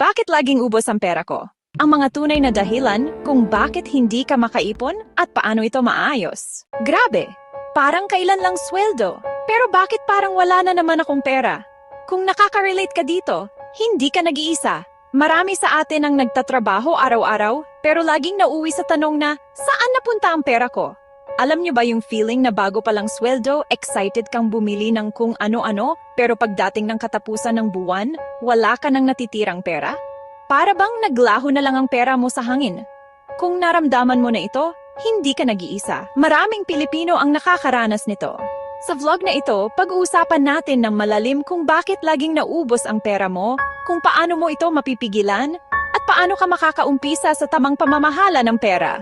Bakit laging ubos ang pera ko? Ang mga tunay na dahilan kung bakit hindi ka makaipon at paano ito maayos. Grabe! Parang kailan lang sweldo. Pero bakit parang wala na naman akong pera? Kung nakaka-relate ka dito, hindi ka nag-iisa. Marami sa atin ang nagtatrabaho araw-araw, pero laging nauwi sa tanong na, saan napunta ang pera ko? Alam niyo ba yung feeling na bago pa lang sweldo, excited kang bumili ng kung ano-ano, pero pagdating ng katapusan ng buwan, wala ka nang natitirang pera? Para bang naglaho na lang ang pera mo sa hangin? Kung naramdaman mo na ito, hindi ka nag-iisa. Maraming Pilipino ang nakakaranas nito. Sa vlog na ito, pag-uusapan natin ng malalim kung bakit laging naubos ang pera mo, kung paano mo ito mapipigilan, at paano ka makakaumpisa sa tamang pamamahala ng pera.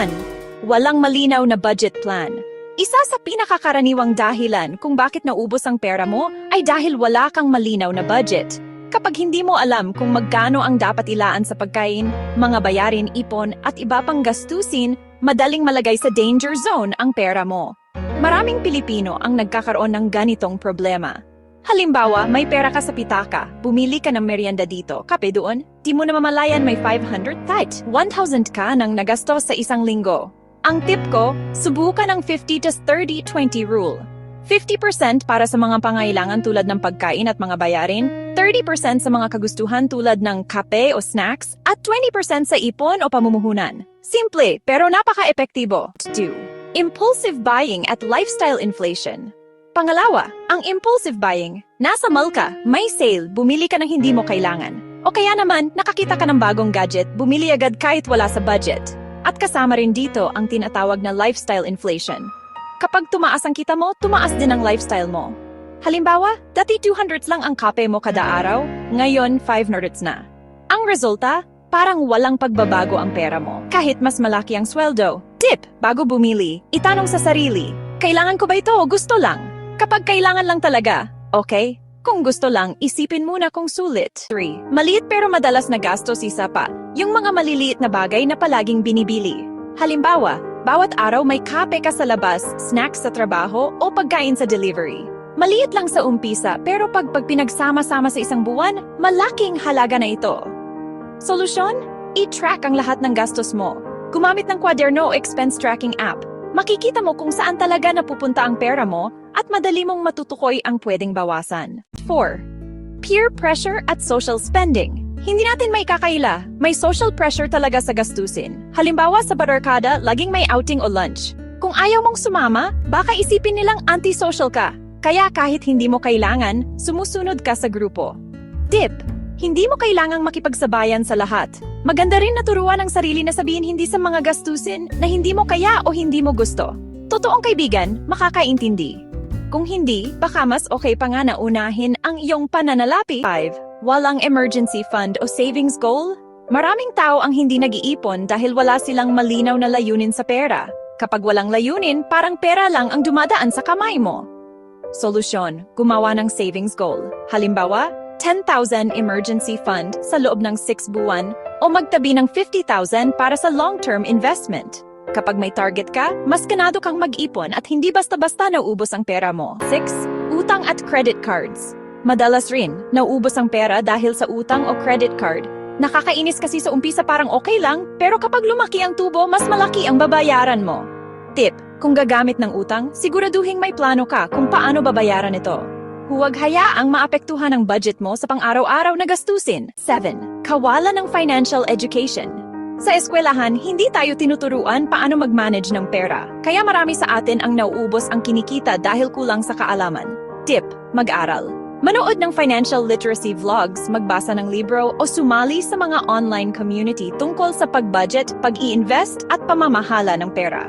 One, walang malinaw na budget plan. Isa sa pinakakaraniwang dahilan kung bakit naubos ang pera mo ay dahil wala kang malinaw na budget. Kapag hindi mo alam kung magkano ang dapat ilaan sa pagkain, mga bayarin, ipon at iba pang gastusin, madaling malagay sa danger zone ang pera mo. Maraming Pilipino ang nagkakaroon ng ganitong problema. Halimbawa, may pera ka sa pitaka, bumili ka ng merienda dito, kape doon, di mo na mamalayan may 500 kahit 1,000 ka nang nagastos sa isang linggo. Ang tip ko, subukan ang 50 to 30-20 rule. 50% para sa mga pangailangan tulad ng pagkain at mga bayarin, 30% sa mga kagustuhan tulad ng kape o snacks, at 20% sa ipon o pamumuhunan. Simple, pero napaka-epektibo. 2. Impulsive buying at lifestyle inflation. Pangalawa, ang impulsive buying. Nasa mall ka, may sale, bumili ka ng hindi mo kailangan. O kaya naman, nakakita ka ng bagong gadget, bumili agad kahit wala sa budget. At kasama rin dito ang tinatawag na lifestyle inflation. Kapag tumaas ang kita mo, tumaas din ang lifestyle mo. Halimbawa, dati 200s lang ang kape mo kada araw, ngayon 500s na. Ang resulta, parang walang pagbabago ang pera mo, kahit mas malaki ang sweldo. Tip, bago bumili, itanong sa sarili, kailangan ko ba ito o gusto lang? Kapag kailangan lang talaga, okay? Kung gusto lang, isipin muna kung sulit. 3. Maliit pero madalas na gastos isa pa. Yung mga maliliit na bagay na palaging binibili. Halimbawa, bawat araw may kape ka sa labas, snacks sa trabaho, o pagkain sa delivery. Maliit lang sa umpisa pero pag, pag pinagsama-sama sa isang buwan, malaking halaga na ito. Solusyon? I-track ang lahat ng gastos mo. Gumamit ng kwaderno o expense tracking app. Makikita mo kung saan talaga napupunta ang pera mo at madali mong matutukoy ang pwedeng bawasan. 4. Peer pressure at social spending. Hindi natin may kakaila. May social pressure talaga sa gastusin. Halimbawa sa barkada, laging may outing o lunch. Kung ayaw mong sumama, baka isipin nilang antisocial ka. Kaya kahit hindi mo kailangan, sumusunod ka sa grupo. Tip, hindi mo kailangang makipagsabayan sa lahat. Maganda rin naturuan ang sarili na sabihin hindi sa mga gastusin na hindi mo kaya o hindi mo gusto. Totoong kaibigan, makakaintindi. Kung hindi, baka mas okay pa nga na unahin ang iyong pananalapi. 5. Walang emergency fund o savings goal? Maraming tao ang hindi nag-iipon dahil wala silang malinaw na layunin sa pera. Kapag walang layunin, parang pera lang ang dumadaan sa kamay mo. Solusyon, gumawa ng savings goal. Halimbawa, 10,000 emergency fund sa loob ng 6 buwan o magtabi ng 50,000 para sa long-term investment. Kapag may target ka, mas ganado kang mag-ipon at hindi basta-basta nauubos ang pera mo. 6. Utang at credit cards. Madalas rin, nauubos ang pera dahil sa utang o credit card. Nakakainis kasi sa umpisa parang okay lang, pero kapag lumaki ang tubo, mas malaki ang babayaran mo. Tip, kung gagamit ng utang, siguraduhin may plano ka kung paano babayaran ito. Huwag hayaang maapektuhan ang budget mo sa pang-araw-araw na gastusin. 7. Kawalan ng financial education. Sa eskwelahan, hindi tayo tinuturuan paano mag-manage ng pera. Kaya marami sa atin ang nauubos ang kinikita dahil kulang sa kaalaman. Tip, mag-aral. Manood ng financial literacy vlogs, magbasa ng libro o sumali sa mga online community tungkol sa pag-budget, pag-i-invest at pamamahala ng pera.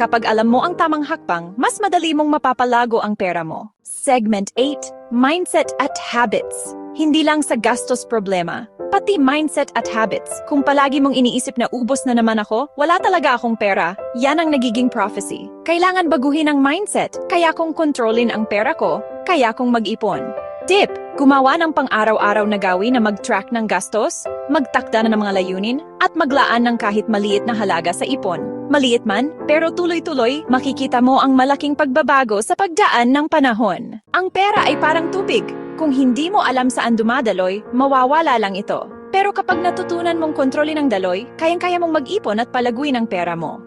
Kapag alam mo ang tamang hakbang, mas madali mong mapapalago ang pera mo. Segment 8, Mindset at Habits. Hindi lang sa gastos problema, pati mindset at habits. Kung palagi mong iniisip na ubos na naman ako, wala talaga akong pera, yan ang nagiging prophecy. Kailangan baguhin ang mindset, kaya kung kontrolin ang pera ko, kaya kong mag-ipon. Tip, gumawa ng pang-araw-araw na gawin na mag-track ng gastos, magtakda na ng mga layunin, at maglaan ng kahit maliit na halaga sa ipon. Maliit man, pero tuloy-tuloy, makikita mo ang malaking pagbabago sa pagdaan ng panahon. Ang pera ay parang tubig. Kung hindi mo alam saan dumadaloy, mawawala lang ito. Pero kapag natutunan mong kontrolin ang daloy, kayang-kaya mong mag-ipon at palaguin ang pera mo.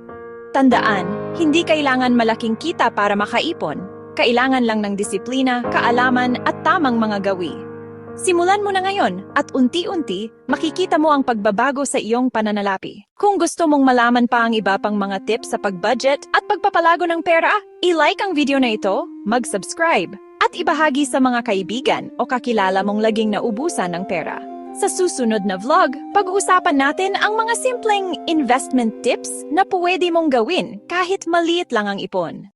Tandaan, hindi kailangan malaking kita para makaipon. Kailangan lang ng disiplina, kaalaman at tamang mga gawi. Simulan mo na ngayon at unti-unti makikita mo ang pagbabago sa iyong pananalapi. Kung gusto mong malaman pa ang iba pang mga tips sa pag-budget at pagpapalago ng pera, i-like ang video na ito, mag-subscribe, at ibahagi sa mga kaibigan o kakilala mong laging naubusan ng pera. Sa susunod na vlog, pag-uusapan natin ang mga simpleng investment tips na pwede mong gawin kahit maliit lang ang ipon.